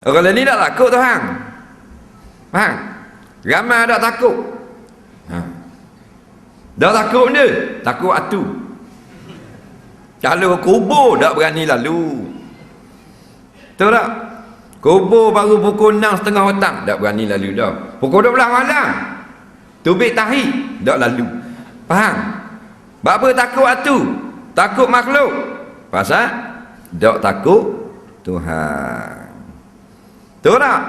Orang ni tak takut Tuhan. Faham? Ramai tak takut. Ha. Dah takut benda, takut atu. Kalau kubur tak berani lalu. Tahu tak? Kubur baru pukul 6 setengah petang tak berani lalu dah. Pukul 12 malam. Tubik tahi tak lalu. Faham? Apa takut atu? Takut makhluk. Pasal tak takut Tuhan. Tahu tak?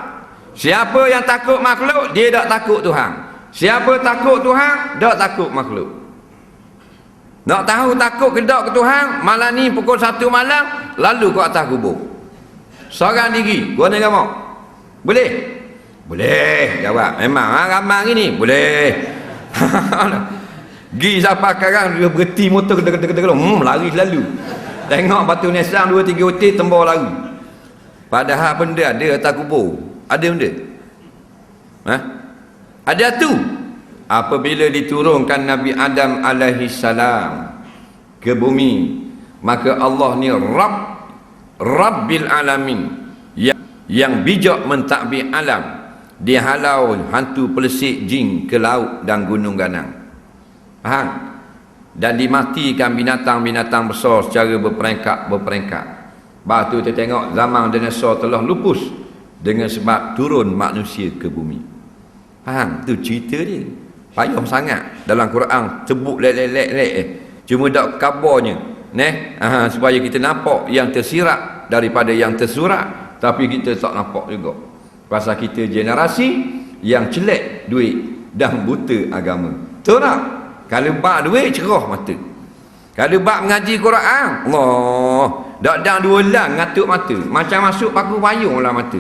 Siapa yang takut makhluk, dia tak takut Tuhan. Siapa takut Tuhan, tak takut makhluk. Nak tahu takut ke tak ke Tuhan, malam ni pukul 1 malam, lalu ke atas kubur. Seorang diri, gua ni kamu. Boleh? Boleh, jawab. Memang ha, ramai hari ni, boleh. Gi sampai sekarang dia berhenti motor kedek-kedek hmm, lari selalu. Tengok batu nesang dua tiga hotel tembak lari. Padahal benda ada atas kubur. Ada benda. Ha? Ada tu. Apabila diturunkan Nabi Adam alaihi salam ke bumi, maka Allah ni Rabb Rabbil alamin yang, yang bijak mentadbir alam. Dia halau hantu pelesik jin ke laut dan gunung ganang. Faham? Dan dimatikan binatang-binatang besar secara berperingkat-berperingkat. Lepas tu kita tengok zaman dinosaur telah lupus dengan sebab turun manusia ke bumi. Faham? Tu cerita dia. Payah sangat dalam Quran sebut lek-lek-lek eh. Cuma dak kabarnya, neh, aha, supaya kita nampak yang tersirat daripada yang tersurat, tapi kita tak nampak juga. Pasal kita generasi yang celek duit dan buta agama. Tahu tak? Kalau bak duit cerah mata. Kalau bak mengaji Quran, Allah, dak dak dua lang ngatuk mata. Macam masuk paku payung lah mata.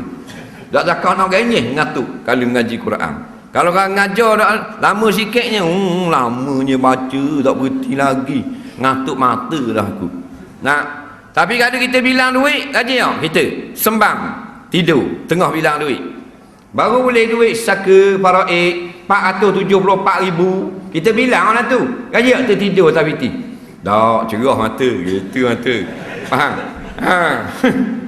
Dak cakap nak genyeh ngatuk kalau mengaji Quran. Kalau kau ngajar dak lama sikitnya, hmm, lamanya baca tak berhenti lagi. Ngatuk mata dah aku. Nah, tapi kalau kita bilang duit tadi ya, kita sembang tidur tengah bilang duit. Baru boleh duit saka faraid 474 ribu Kita bilang orang tu Gaji tak tertidur tak piti Tak cerah mata Gitu mata Faham ha.